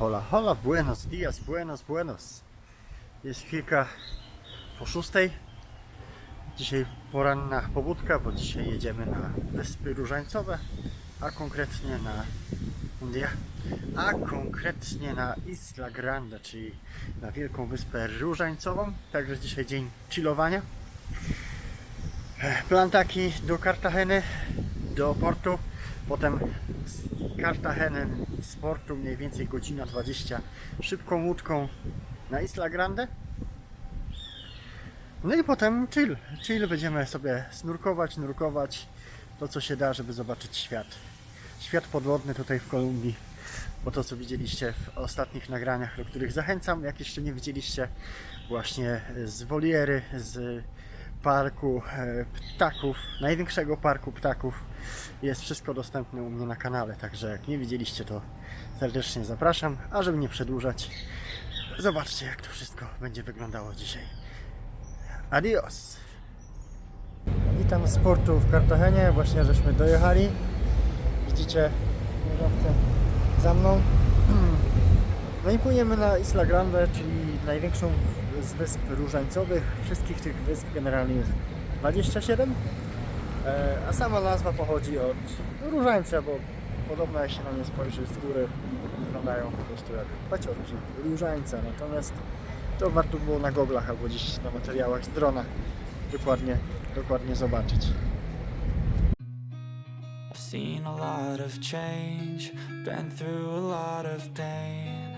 Hola, hola, buenos dias, buenos, buenos. Jest kilka po szóstej. Dzisiaj poranna pobudka, bo dzisiaj jedziemy na Wyspy Różańcowe, a konkretnie na India, a konkretnie na Isla Grande, czyli na Wielką Wyspę Różańcową. Także dzisiaj dzień chillowania. Plan taki do Kartageny, do portu, potem z Kartageny z portu mniej więcej godzina 20 szybką łódką na Isla Grande. No i potem chill. Chill będziemy sobie snurkować, nurkować to co się da, żeby zobaczyć świat. Świat podwodny tutaj w Kolumbii. Bo to co widzieliście w ostatnich nagraniach, do których zachęcam, jak jeszcze nie widzieliście, właśnie z woliery, z parku e, ptaków, największego parku ptaków. Jest wszystko dostępne u mnie na kanale, także jak nie widzieliście, to serdecznie zapraszam. A żeby nie przedłużać, zobaczcie jak to wszystko będzie wyglądało dzisiaj. Adios! Witam z portu w Kartagenie, właśnie żeśmy dojechali. Widzicie kierowcę za mną. No i płyniemy na Isla Grande, czyli największą z wysp różańcowych. Wszystkich tych wysp generalnie jest 27. E, A sama nazwa pochodzi od różańca, bo podobno jak się na nie spojrzy z góry, wyglądają po prostu jak paciorki różańca. Natomiast to warto było na goglach albo gdzieś na materiałach z drona dokładnie, dokładnie zobaczyć. Seen a lot of change, been through a lot of pain.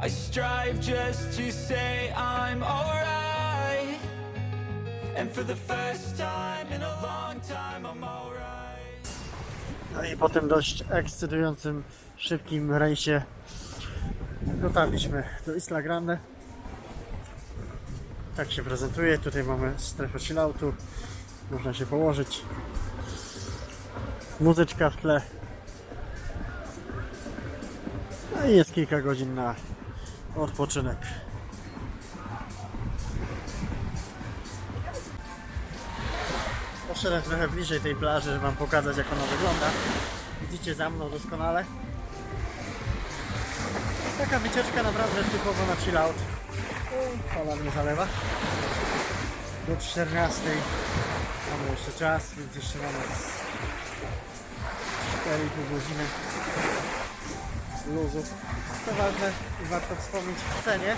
I strive just to say I'm alright. And for the first time in a long time, I'm alright. No i po tym dość ekscytującym, szybkim rejsie dotarliśmy do Isla Grande. Tak się prezentuje. Tutaj mamy strefę chilloutu. Można się położyć. Muzyczka w tle. No i jest kilka godzin na odpoczynek. Poszedłem trochę bliżej tej plaży, żeby Wam pokazać jak ona wygląda. Widzicie za mną doskonale. Taka wycieczka naprawdę typowo na chill out. Fala mnie zalewa. Do 14 mamy jeszcze czas, więc jeszcze mamy 4,5 godziny luzu. Co ważne i warto wspomnieć w cenie.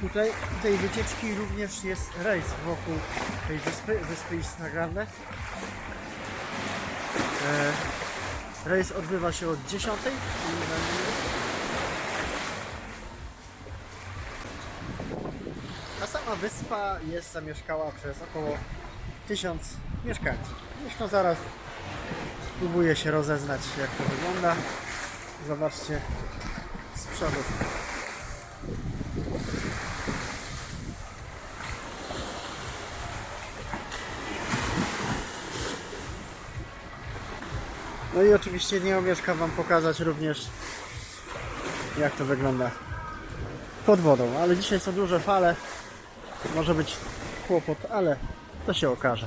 Tutaj tej wycieczki również jest rejs wokół tej wyspy, wyspy Isla Grande. E, rejs odbywa się od 10 i A sama wyspa jest zamieszkała przez około 1000 mieszkańców. Zresztą zaraz próbuję się rozeznać jak to wygląda. Zobaczcie z przodu. No i oczywiście nie omieszkam Wam pokazać również jak to wygląda pod wodą, ale dzisiaj są duże fale, może być kłopot, ale to się okaże.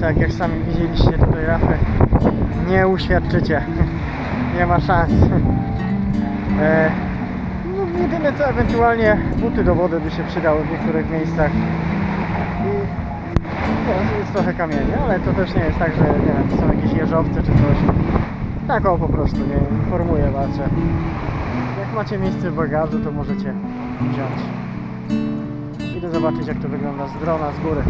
Tak jak sami widzieliście tutaj rafy, nie uświadczycie. nie ma szans. E, no, jedyne co ewentualnie buty do wody by się przydały w niektórych miejscach. I no, jest trochę kamieni, ale to też nie jest tak, że nie wiem, są jakieś jeżowce czy coś. Tak o po prostu, nie informuję was, że jak macie miejsce w bagażu, to możecie wziąć. Idę zobaczyć jak to wygląda z drona, z góry.